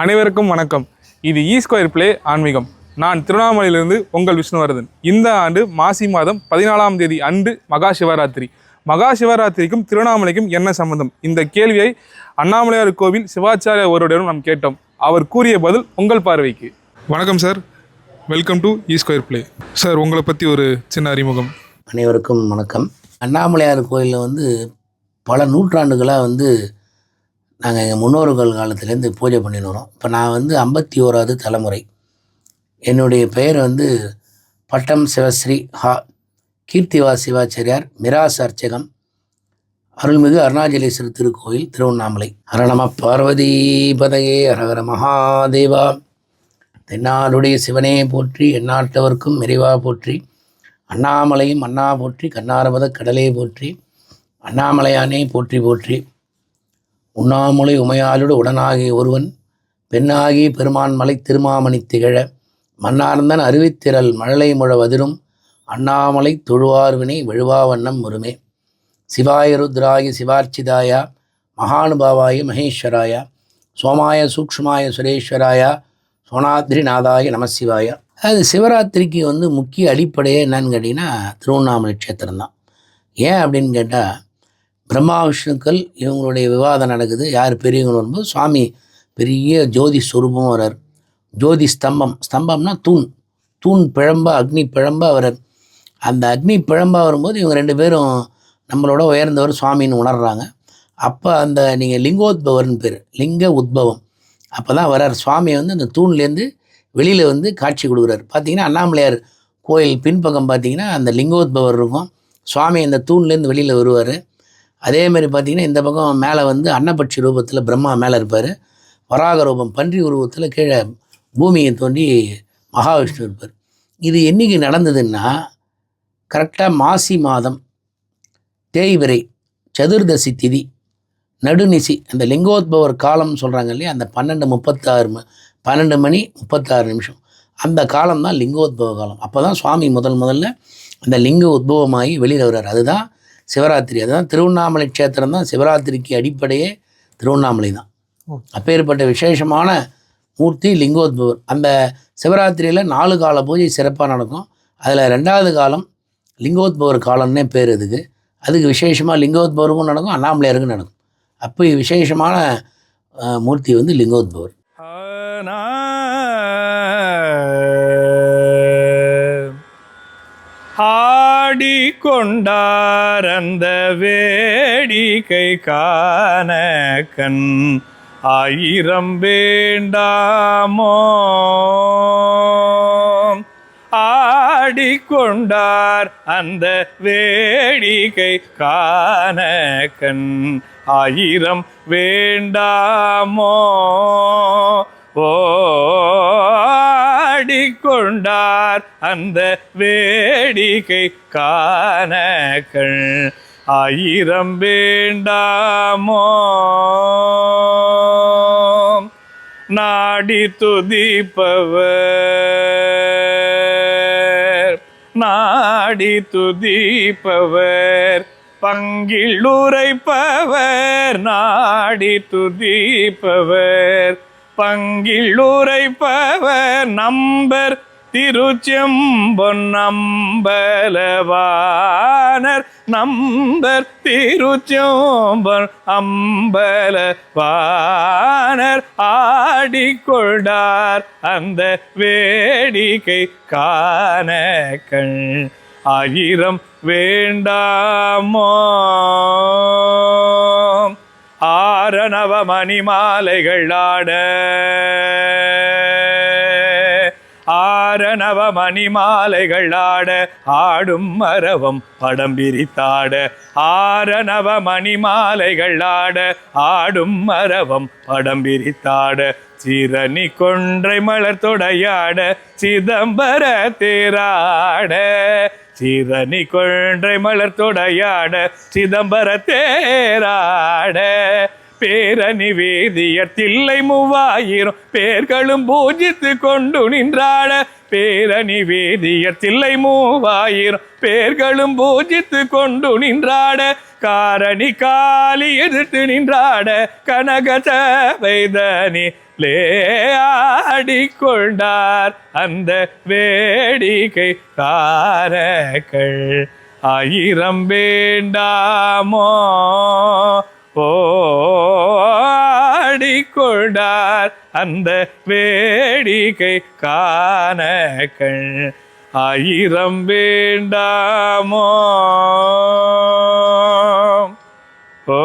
அனைவருக்கும் வணக்கம். இது இ ஸ்கொயர் பிளே ஆன்மீகம். நான் திருவண்ணாமலையிலிருந்து உங்கள் விஷ்ணுவர்தன். இந்த ஆண்டு மாசி மாதம் பதினாலாம் தேதி அன்று மகா சிவராத்திரி. மகா சிவராத்திரிக்கும் திருவண்ணாமலைக்கும் என்ன சம்பந்தம்? இந்த கேள்வியை அண்ணாமலையார் கோவில் சிவாச்சாரிய ஒருவரிடம் நாம் கேட்டோம். அவர் கூறிய பதில் உங்கள் பார்வைக்கு. வணக்கம் sir. Welcome to E square play sir உங்களை பற்றி ஒரு சின்ன அறிமுகம். அனைவருக்கும் வணக்கம். அண்ணாமலையார் கோயிலில் வந்து பல நூற்றாண்டுகளாக வந்து நாங்கள் எங்கள் முன்னோர்கள் காலத்துலேருந்து பூஜை பண்ணின்னு வரோம். இப்போ நான் வந்து ஐம்பத்தி ஓராவது தலைமுறை. என்னுடைய பெயர் வந்து பட்டம் சிவஸ்ரீ ஹா கீர்த்திவா சிவாச்சாரியார் மிராஸ் அர்ச்சகம். அருள்மிகு அருணாச்சலேஸ்வரர் திருக்கோயில் திருவண்ணாமலை. ஹரணம பார்வதி பதையே ஹரஹர மகாதேவா. தென்னாடுடைய சிவனே போற்றி எந்நாட்டவர்க்கும் நிறைவா போற்றி அண்ணாமலையும் அண்ணா போற்றி கண்ணாரபத கடலே போற்றி அண்ணாமலையானே போற்றி போற்றி. உண்ணாமுலை உமையாளுடு உடனாகிய ஒருவன் பெண்ணாகி பெருமான் மலை திருமாமணி திகழ மன்னார்ந்தன் அருவித்திரல் மழலை முழவதிரும் அண்ணாமலை தொழுவார்வினை வெழுவா வண்ணம் முருமே சிவாய ருத்ராய சிவார்ச்சிதாய மகானுபாவாய மகேஸ்வராயா சோமாய சூக்ஷ்மாய சுரேஸ்வராயா சோனாத்ரிநாதாய நமசிவாய. அது சிவராத்திரிக்கு வந்து முக்கிய அடிப்படையே என்னன்னு கேட்டிங்கன்னா திருவண்ணாமலை க்ஷேத்திரம்தான். ஏன் அப்படின்னு கேட்டால் பிரம்மா விஷ்ணுக்கள் இவங்களுடைய விவாதம் நடக்குது. யார் பெரியவங்க வரும்போது சுவாமி பெரிய ஜோதி ஸ்வரூபம் வரார் ஜோதி ஸ்தம்பம். ஸ்தம்பம்னா தூண். தூண் பிழம்ப அக்னி பிழம்ப வரார் அந்த அக்னி பிழம்பா வரும்போது இவங்க ரெண்டு பேரும் நம்மளோட உயர்ந்தவர் சுவாமின்னு உணர்றாங்க. அப்போ அந்த நீங்கள் லிங்கோத்பவர்னு பேர். லிங்க உத்பவம். அப்போ தான் வரார் சுவாமி வந்து அந்த தூண்லேருந்து வெளியில் வந்து காட்சி கொடுக்குறாரு. பார்த்தீங்கன்னா அண்ணாமலையார் கோயில் பின்பக்கம் பார்த்தீங்கன்னா அந்த லிங்கோத்பவர் இருக்கும். சுவாமி அந்த தூண்லேருந்து வெளியில் வருவார். அதே மாதிரி பார்த்தீங்கன்னா இந்த பக்கம் மேலே வந்து அன்னபட்சி ரூபத்தில் பிரம்மா மேலே இருப்பார். வராக ரூபம் பன்றி உருவத்தில் கீழே பூமியை தோண்டி மகாவிஷ்ணு இருப்பார். இது என்றைக்கு நடந்ததுன்னா கரெக்டாக மாசி மாதம் தேய்விரை சதுர்தசி திதி நடுநிசி அந்த லிங்கோத்பவர் காலம் சொல்கிறாங்க இல்லையா அந்த பன்னெண்டு முப்பத்தாறு பன்னெண்டு மணி முப்பத்தாறு நிமிஷம். அந்த காலம் தான் லிங்கோத்பவ காலம். அப்போ தான் சுவாமி முதல் முதல்ல அந்த லிங்க உத்பவமாகி வெளியில் வர்றார். அதுதான் சிவராத்திரி. அதுதான் திருவண்ணாமலை க்ஷேத்திரம் தான் சிவராத்திரிக்கு அடிப்படையே திருவண்ணாமலை தான். அப்பேற்பட்ட விசேஷமான மூர்த்தி லிங்கோத்பவர். அந்த சிவராத்திரியில் நாலு கால பூஜை சிறப்பாக நடக்கும். அதில் ரெண்டாவது காலம் லிங்கோத்பவர் காலம்னே பேர் இதுக்கு அதுக்கு விசேஷமாக லிங்கோத்பவருக்கும் நடக்கும் அண்ணாமலையாருக்கும் நடக்கும். அப்போ விசேஷமான மூர்த்தி வந்து லிங்கோத்பவர். ஆடி கொண்டார் அந்த வேடிக்கை காண கண் ஆயிரம் வேண்டாமோ? ஆடிக்கொண்டார் அந்த வேடிக்கை காண கண் ஆயிரம் வேண்டாமோ? ஓ ஓடிக்கொண்டார் அந்த வேடிக்கை காணக்கள். ஆயிரம் வேண்டாமோ? நாடி துதிப்பவர் நாடி துதிப்பவர் பங்கில் உரைப்பவர் நாடி துதிப்பவர். பங்கில் உரைப்பவர் நம்பர் திருச்செம்பொன் நம்பலவானர் நம்பர் திருச்செம்பொன் அம்பலவானர் ஆடிக்கொண்டார் அந்த வேடிக்கை காண கண். ஆயிரம் வேண்டாமோ? ஆரணவ மணிமாலைகள் ஆட ஆரணவ மணிமாலைகள் ஆட ஆடும் மரவம் படம் பிரித்தாட ஆரணவ மணிமாலைகள் ஆட ஆடும் மரவம் படம் பிரித்தாட சிரணி கொன்றை மலர் தொடையாட சிதம்பர தேராட. சிரணி கொன்றை மலர் தொடையாட சிதம்பர தேராட. பேரணி வேதியர் தில்லை மூவாயிரம் பேர்களும் பூஜித்து கொண்டு நின்றாட பேரணி வேதியர் தில்லை மூவாயிரம் பேர்களும் பூஜித்து கொண்டு நின்றாட காரணி காலி எதிர்த்து நின்றாட கனக வைதனி ஆடிக்கொண்டார் அந்த வேடிக்கை காரக்கள் ஆயிரம் வேண்டாமோ? ஓடிக்கொண்டார் அந்த வேடிக்கை காணக்கள் ஆயிரம் வேண்டாமோ? ஓ